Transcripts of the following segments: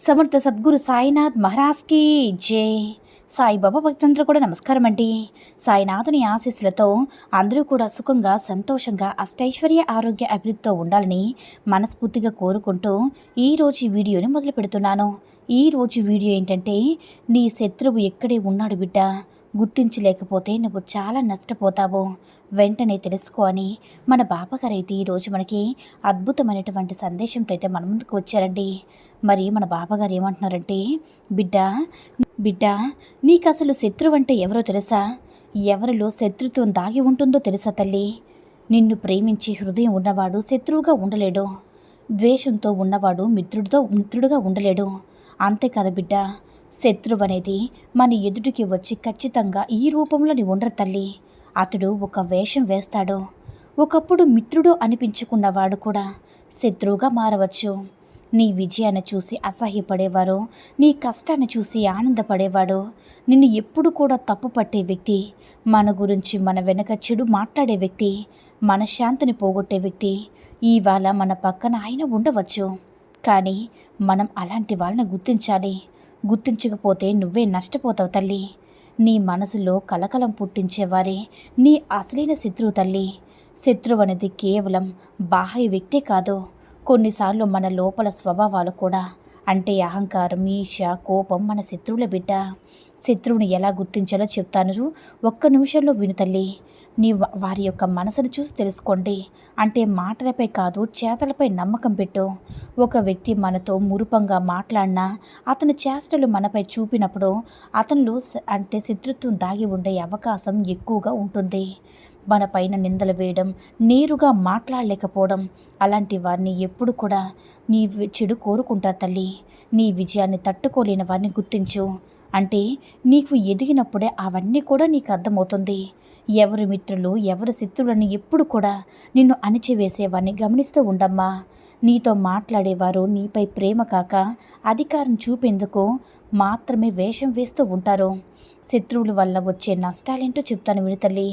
సమర్థ సద్గురు సాయినాథ్ మహారాజ్కి. జై. సాయిబాబా భక్తులందరూ కూడా నమస్కారం అండి. సాయినాథుని ఆశీస్సులతో అందరూ కూడా సుఖంగా సంతోషంగా అష్టైశ్వర్య ఆరోగ్య అభివృద్ధితో ఉండాలని మనస్ఫూర్తిగా కోరుకుంటూ ఈరోజు ఈ వీడియోని మొదలు పెడుతున్నాను ఈరోజు వీడియో ఏంటంటే నీ శత్రువు ఎక్కడే ఉన్నాడు బిడ్డ? గుర్తించలేకపోతే నువ్వు చాలా నష్టపోతావు. వెంటనే తెలుసుకో అని మన బాబాగారు అయితే ఈరోజు మనకి అద్భుతమైనటువంటి సందేశంతో అయితే మన ముందుకు వచ్చారండి. మరి మన బాబాగారు ఏమంటున్నారంటే బిడ్డ బిడ్డ నీకు అసలు శత్రువు అంటే ఎవరో తెలుసా? ఎవరిలో శత్రుత్వం దాగి ఉంటుందో తెలుసా తల్లి? నిన్ను ప్రేమించి హృదయం ఉన్నవాడు శత్రువుగా ఉండలేడు. ద్వేషంతో ఉన్నవాడు మిత్రుడితో మిత్రుడుగా ఉండలేడు. అంతేకాదు బిడ్డ శత్రువు అనేది మన ఎదుటికి వచ్చి ఖచ్చితంగా ఈ రూపంలోని ఉండరు తల్లి. అతడు ఒక వేషం వేస్తాడు. ఒకప్పుడు మిత్రుడు అనిపించుకున్నవాడు కూడా శత్రువుగా మారవచ్చు. నీ విజయాన్ని చూసి అసహ్యపడేవారు నీ కష్టాన్ని చూసి ఆనందపడేవాడు నిన్ను ఎప్పుడు కూడా తప్పు పట్టే వ్యక్తి మన గురించి మన వెనక చెడు మాట్లాడే వ్యక్తి మన శాంతిని పోగొట్టే వ్యక్తి ఇవాళ మన పక్కన ఆయన ఉండవచ్చు. కానీ మనం అలాంటి వాళ్ళని గుర్తించాలి. గుర్తించకపోతే నువ్వే నష్టపోతావు తల్లి. నీ మనసులో కలకలం పుట్టించేవారే నీ అసలైన శత్రువు తల్లి. శత్రువు అనేది కేవలం బాహ్య వ్యక్తే కాదు కొన్నిసార్లు మన లోపల స్వభావాలు కూడా. అంటే అహంకారం ఈర్ష కోపం మన శత్రువుల బిడ్డ. శత్రువుని ఎలా గుర్తించాలో చెప్తాను. ఒక్క నిమిషంలో విను తల్లి. నీ వారి యొక్క మనసును చూసి తెలుసుకోండి. అంటే మాటలపై కాదు చేతలపై నమ్మకం పెట్టు. ఒక వ్యక్తి మనతో మురుపంగా మాట్లాడినా అతని చేష్టలు మనపై చూపినప్పుడు అతనిలో అంటే శత్రుత్వం దాగి ఉండే అవకాశం ఎక్కువగా ఉంటుంది. మన పైన నిందలు వేయడం నేరుగా మాట్లాడలేకపోవడం అలాంటి వారిని ఎప్పుడు కూడా నీ చెడు కోరుకుంటా తల్లి. నీ విజయాన్ని తట్టుకోలేని వారిని గుర్తించు. అంటే నీకు ఎదిగినప్పుడే అవన్నీ కూడా నీకు అర్థమవుతుంది. ఎవరి మిత్రులు ఎవరి శత్రువులను ఎప్పుడు కూడా నిన్ను అణిచివేసేవాన్ని గమనిస్తూ ఉండమ్మా. నీతో మాట్లాడేవారు నీపై ప్రేమ కాక అధికారం చూపేందుకు మాత్రమే వేషం వేస్తూ ఉంటారు. శత్రువుల వల్ల వచ్చే నష్టాలేంటో చెప్తాను విడతల్లి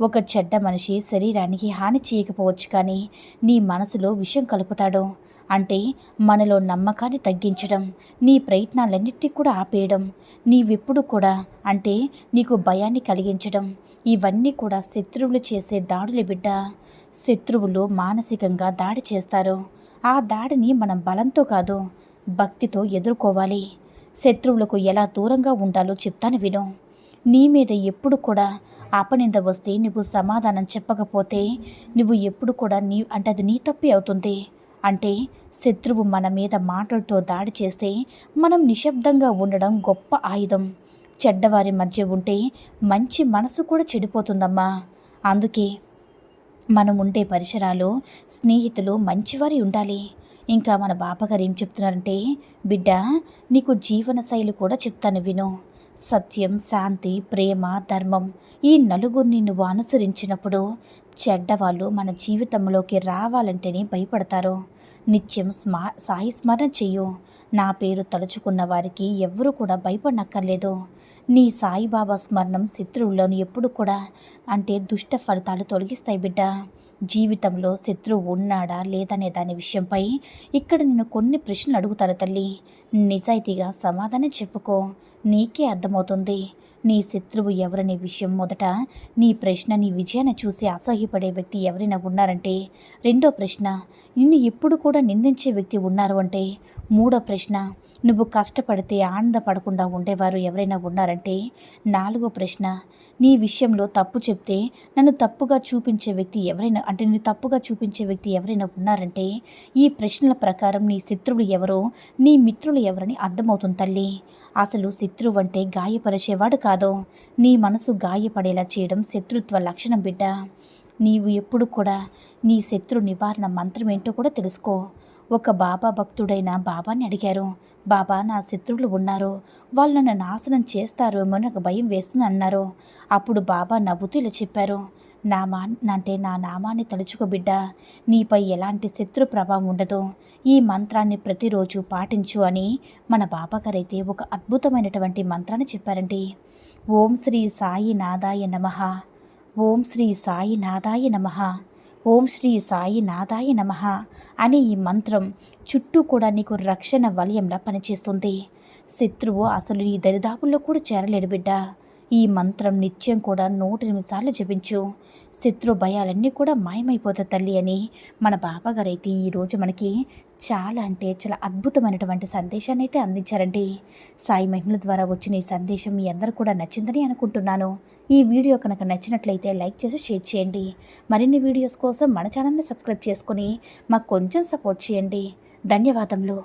ఒక చెడ్డ మనిషి శరీరానికి హాని చేయకపోవచ్చు కానీ నీ మనసులో విషం కలుపుతాడు. అంటే మనలో నమ్మకాన్ని తగ్గించడం నీ ప్రయత్నాలన్నిటినీ కూడా ఆపేయడం నీవెప్పుడు కూడా అంటే నీకు భయాన్ని కలిగించడం ఇవన్నీ కూడా శత్రువులు చేసే దాడుల బిడ్డ. శత్రువులు మానసికంగా దాడి చేస్తారు. ఆ దాడిని మనం బలంతో కాదు భక్తితో ఎదుర్కోవాలి. శత్రువులకు ఎలా దూరంగా ఉండాలో చెప్తాను విను. నీ మీద ఎప్పుడు కూడా అపనింద వస్తే నువ్వు సమాధానం చెప్పకపోతే నువ్వు ఎప్పుడు కూడా నీ అంటే అది నీ తప్పి అవుతుంది. అంటే శత్రువు మన మీద మాటలతో దాడి చేస్తే మనం నిశ్శబ్దంగా ఉండడం గొప్ప ఆయుధం. చెడ్డవారి మధ్య ఉంటే మంచి మనసు కూడా చెడిపోతుందమ్మా. అందుకే మనం ఉండే పరిసరాలు స్నేహితులు మంచివారి ఉండాలి. ఇంకా మన బాబాగారు ఏం చెప్తున్నారంటే బిడ్డ నీకు జీవన శైలి కూడా చెప్తాను విను. సత్యం శాంతి ప్రేమ ధర్మం ఈ నలుగురిని నువ్వు అనుసరించినప్పుడు చెడ్డవాళ్ళు మన జీవితంలోకి రావాలంటేనే భయపడతారు. నిత్యం స్మా సాయి స్మరణ చెయ్యు. నా పేరు తలుచుకున్న వారికి ఎవ్వరూ కూడా భయపడనక్కర్లేదు. నీ సాయిబాబా స్మరణం శత్రువులను ఎప్పుడు కూడా అంటే దుష్ట ఫలితాలు తొలగిస్తాయి బిడ్డ. జీవితంలో శత్రువు ఉన్నాడా లేదనే దాని విషయంపై ఇక్కడ నేను కొన్ని ప్రశ్నలు అడుగుతాను తల్లి. నిజాయితీగా సమాధానం చెప్పుకో. నీకే అర్థమవుతుంది. నీ శత్రువు ఎవరనే విషయం మొదట నీ ప్రశ్న నీ విజయాన్ని చూసి అసహ్యపడే వ్యక్తి ఎవరైనా ఉన్నారంటే? రెండో ప్రశ్న నిన్ను ఎప్పుడు కూడా నిందించే వ్యక్తి ఉన్నారు అంటే? మూడో ప్రశ్న నువ్వు కష్టపడితే ఆనందపడకుండా ఉండేవారు ఎవరైనా ఉన్నారంటే? నాలుగో ప్రశ్న. నీ విషయంలో తప్పు చెప్తే నన్ను తప్పుగా చూపించే వ్యక్తి ఎవరైనా అంటే నేను తప్పుగా చూపించే వ్యక్తి ఎవరైనా ఉన్నారంటే? ఈ ప్రశ్నల ప్రకారం నీ శత్రువులు ఎవరో నీ మిత్రులు ఎవరని అర్థమవుతుంది తల్లి. అసలు శత్రువు అంటే గాయపరిచేవాడు కాదు. నీ మనసు గాయపడేలా చేయడం శత్రుత్వ లక్షణం బిడ్డ. నీవు ఎప్పుడు కూడా నీ శత్రు నివారణ మంత్రం ఏంటో కూడా తెలుసుకో. ఒక బాబా భక్తుడైన బాబాని అడిగారు. బాబా నా శత్రువులు ఉన్నారు. వాళ్ళు నన్ను నాశనం చేస్తారేమో నాకు భయం వేస్తుంది అన్నారు. అప్పుడు బాబా నవ్వుతూ ఇలా చెప్పారు. నామా అంటే నా నామాన్ని తలుచుకో బిడ్డ. నీపై ఎలాంటి శత్రు ప్రభావం ఉండదు. ఈ మంత్రాన్ని ప్రతిరోజు పాటించు అని మన బాబాగారైతే ఒక అద్భుతమైనటువంటి మంత్రాన్ని చెప్పారండి. ఓం శ్రీ సాయి నాదాయ నమః. ఓం శ్రీ సాయి నాదాయ నమః. ఓం శ్రీ సాయి నాదాయ నమః అనే ఈ మంత్రం చుట్టూ కూడా నీకు రక్షణ వలయంలా పనిచేస్తుంది. శత్రువు అసలు నీ దరిదాపుల్లో కూడా చేరలేడు బిడ్డ. ఈ మంత్రం నిత్యం కూడా నూట ఎనిమిది సార్లు జపించు. శత్రు భయాలన్నీ కూడా మాయమైపోతాయి తల్లి అని మన బాబాగారు అయితే ఈరోజు మనకి చాలా అంటే చాలా అద్భుతమైనటువంటి సందేశాన్ని అయితే అందించారండి. సాయి మహిమల ద్వారా వచ్చిన ఈ సందేశం మీ అందరూ కూడా నచ్చిందని అనుకుంటున్నాను. ఈ వీడియో కనుక నచ్చినట్లయితే లైక్ చేసి షేర్ చేయండి. మరిన్ని వీడియోస్ కోసం మన ఛానల్ని సబ్స్క్రైబ్ చేసుకొని మాకు కొంచెం సపోర్ట్ చేయండి. ధన్యవాదములు.